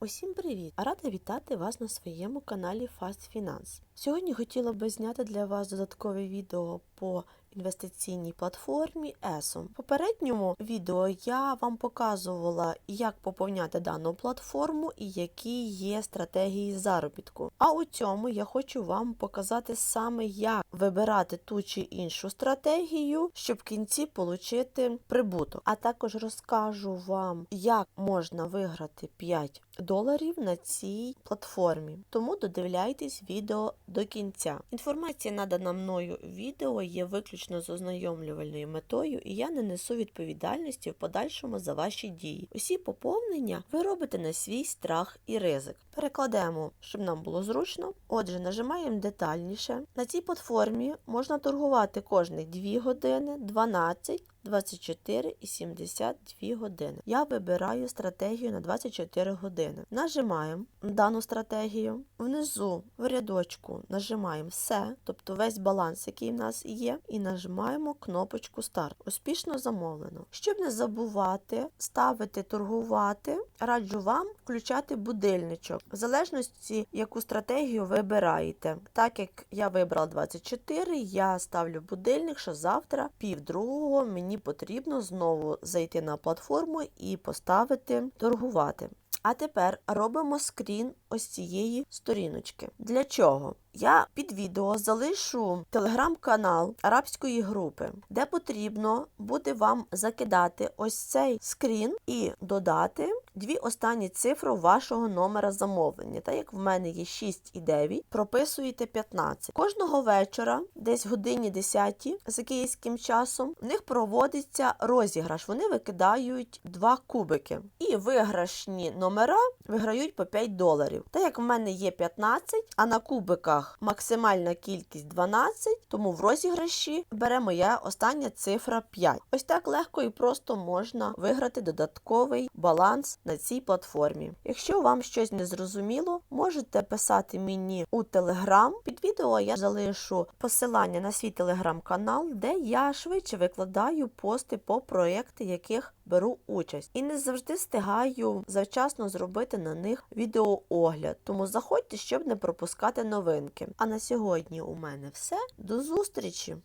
Усім привіт! Рада вітати вас на своєму каналі Fast Finance. Сьогодні хотіла би зняти для вас додаткове відео по інвестиційній платформі ESOM. В попередньому відео я вам показувала, як поповняти дану платформу і які є стратегії заробітку. А у цьому я хочу вам показати саме, як вибирати ту чи іншу стратегію, щоб в кінці отримати прибуток. А також розкажу вам, як можна виграти 5 доларів на цій платформі. Тому додивляйтесь відео до кінця. Інформація, надана мною відео, є виключно з ознайомлювальною метою, і я не несу відповідальності в подальшому за ваші дії. Усі поповнення ви робите на свій страх і ризик. Перекладемо, щоб нам було зручно. Отже, нажимаємо детальніше. На цій платформі можна торгувати кожні 2 години, 12, 24 і 72 години. Я вибираю стратегію на 24 години. Нажимаємо дану стратегію. Внизу в рядочку нажимаємо все, тобто весь баланс, який в нас є, і нажимаємо кнопочку старт. Успішно замовлено. Щоб не забувати ставити торгувати, раджу вам включати будильничок, в залежності, яку стратегію вибираєте. Так як я вибрала 24, я ставлю будильник, що завтра, пів другого, мені потрібно знову зайти на платформу і поставити торгувати. А тепер робимо скрін ось цієї сторіночки. Для чого? Я під відео залишу телеграм-канал арабської групи, де потрібно буде вам закидати ось цей скрін і додати дві останні цифри вашого номера замовлення. Так як в мене є 6 і 9, прописуєте 15. Кожного вечора, десь годині 10 за київським часом, в них проводиться розіграш. Вони викидають два кубики. І виграшні номера виграють по 5 доларів. Так як в мене є 15, а на кубиках максимальна кількість 12, тому в розіграші бере моя остання цифра 5. Ось так легко і просто можна виграти додатковий баланс на цій платформі. Якщо вам щось не зрозуміло, можете писати мені у Телеграм. Під відео я залишу посилання на свій телеграм-канал, де я швидше викладаю пости по проєкти, яких беру участь. І не завжди встигаю завчасно зробити на них відеоогляд. Тому заходьте, щоб не пропускати новинки. А на сьогодні у мене все. До зустрічі!